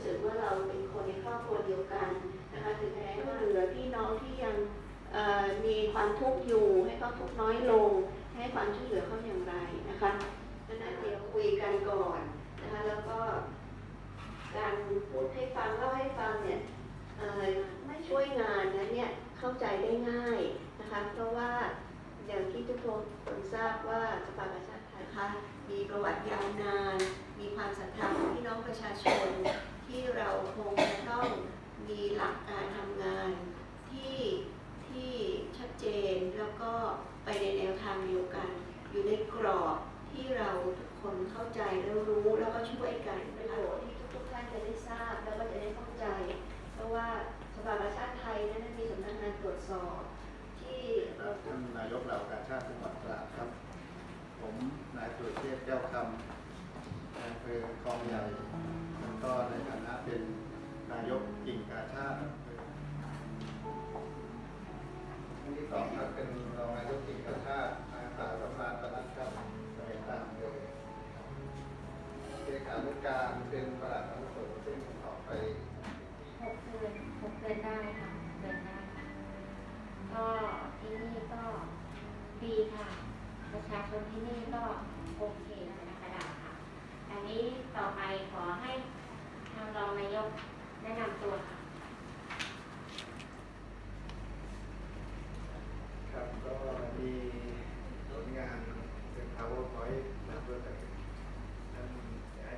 รู้สึกว่าเราเป็นคนในครอบครัวเดียวกันนะคะถึงแม้ว่าเหลือพี่น้องที่ยังมีความทุกข์อยู่ ให้เขาทุกข์น้อยลง ให้ความช่วยเหลือเขาอย่างไรนะคะดังนั้นเดี๋ยวคุยกันก่อนนะคะแล้วก็การพูดให้ฟังเล่าให้ฟังเนี่ยไม่ช่วยงานนะเนี่ยเข้าใจได้ง่ายนะคะเพราะว่าอย่างที่ทุกคนคนทราบว่าสภากาชาติไทยคะมีประวัติยาวนาน มีความศรัทธาของพี่น้องประชาชน ที่เราคงจะต้องมีหลักการทำงานที่ที่ชัดเจนแล้วก็ไปในแนวทางเดียวกัน อยู่ในกรอบที่ เราทุกคนเข้าใจแล้วรู้แล้วก็ช่วยกันประโยชน์ที่ทุกท่านจะได้ทราบแล้วก็จะได้เข้าใจ เพราะว่าสภากาชาติไทยนั้นมีสำนักงานตรวจสอบที่ท่านนายกเหล่ากาชาติจังหวัดตราดครับ ผมนายสุรเชษฐ์แก้วคำนายอำเภอคลองใหญ่แล้วก็ในฐานะเป็นนายกกิ่งกาชาติที่สองครับเป็นรองนายกกิ่งกาชาติ นุการเป็นประหลัดอาวุโสซึ่งออไปหกเดือนหกเดือนได้ค่ะเดือนได้ค่ะก็ที่นี่ก็ดีค่ะ ประชาชนที่นี่ก็โอเคในกระดาษค่ะ อันนี้ต่อไปขอให้ทางรองนายกแนะนำตัวค่ะครับก็มีผลงานเป็น PowerPoint มาเพื่อกันท่านจะให้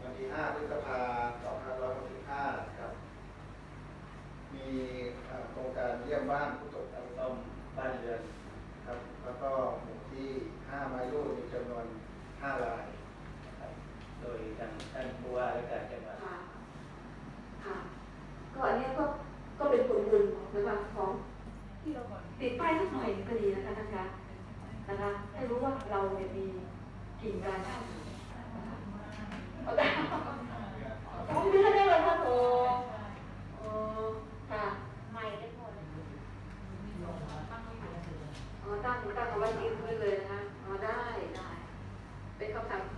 วันที่ 5 พฤษภาคม2565 ครับ มีเอ่อโครงการเยี่ยม บ้านผู้ตกน้ำต้มบ้านเรือนครับแล้วก็หมู่ที่5ไม้รูดมีจำนวน5รายครับโดยทางท่านผู้ว่าราชการจังหวัดค่ะค่ะก็อันเนี้ยก็ก็เป็นผลบุญนะคะของติดป้ายสักหน่อยก็ดีนะคะท่านคะนะคะให้รู้ว่าเราเนี่ยมีกิ่งการชาติ ไว้ยืมไว้เลยนะคะอ๋ได้ได้ เป็นคำถาม